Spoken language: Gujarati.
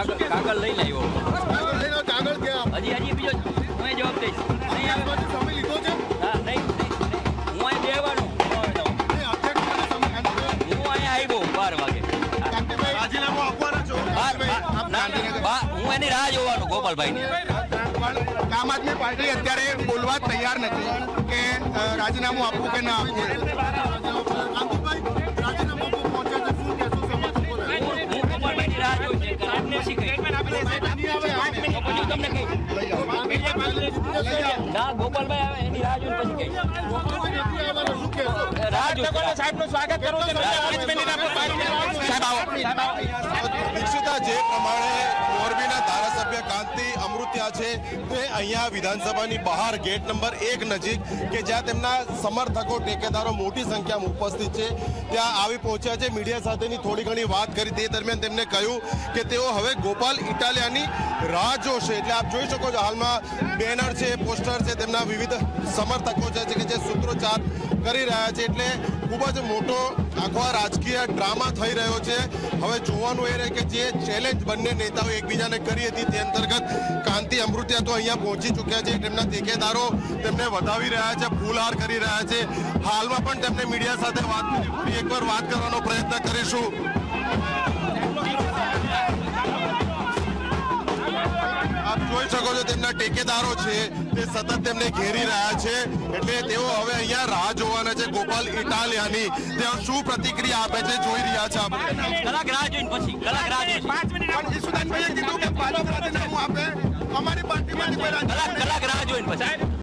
કાગળ કાગળ લઈ આવ્યો. કાગળ લઈને આવો, કાગળ ક્યાં હજી હજી બીજો હું જવાબ દઈશ. નહીં આવે. આજુબાજુ સમય લીધો છે? હા નહીં નહીં, નહીં. હું અહીં બેવાનું હું નહીં, અધ્યક્ષ મને સમય કાંતિભાઈ, અહીંયા આવ્યો બાર વાગે. રાજીનામું આપવાના છો? હું એની રાહ જોવાનું ગોપાલભાઈની. પણ આમ આદમી પાર્ટી અત્યારે બોલવા તૈયાર નથી કે રાજીનામું આપવું કે ના આપવું. ના ગોપાલભાઈ આવે. એની રાહ જોઈને પછી કહીશ રાહ જોઉં સાહેબનું સ્વાગત કરું છું સાહેબ આવો. દીક્ષિતા જે પ્રમાણે ધારાસભ્ય અમૃત્યા છે તે અહીંયા વિધાનસભાની બહાર ગેટ નંબર એક નજીક કે જ્યાં તેમના સમર્થકો, ટેકેદારો મોટી સંખ્યામાં ઉપસ્થિત છે. ત્યાં આવી પહોંચ્યા છે. મીડિયા સાથેની થોડી ઘણી વાત કરી. તે દરમિયાન તેમને કહ્યું કે તેઓ હવે ગોપાલ ઇટાલિયાની રાહ જોશે. એટલે આપ જોઈ શકો છો હાલમાં બેનર છે, પોસ્ટર છે, તેમના વિવિધ સમર્થકો છે કે જે સૂત્રોચ્ચાર કરી રહ્યા છે. એટલે ખૂબ જ મોટો આખો રાજકીય ડ્રામા થઈ રહ્યો છે. હવે જોવાનું એ રહે કે જે ચેલેન્જ બંને નેતાઓ એકબીજાને કરી હતી તે અંતર્ગત કાંતિ અમૃતિયા તો અહીંયા પહોંચી ચૂક્યા છે. તેમના ટેકેદારો તેમને વધાવી રહ્યા છે, ફૂલહાર કરી રહ્યા છે. હાલમાં પણ તેમને મીડિયા સાથે વાત કરી એકવાર વાત કરવાનો પ્રયત્ન કરીશું. આપ જે તેમના ટેકેદારો છે તે સતત તેમને ઘેરી રહ્યા છે એટલે તેઓ હવે અહીંયા રાહ જોવાના છે ગોપાલ ઇટાલિયાની. તેઓ શું પ્રતિક્રિયા આપે છે જોઈ રહ્યા છે આપણે. કલાક રાહ જોઈને પછી કલાક રાહ જોઈને. પણ ઈસુદાનભાઈએ કીધું કે પાલો રાજીનામું આપે. અમારી પાર્ટીમાંથી કોઈ કલાક રાહ જોઈને પછી.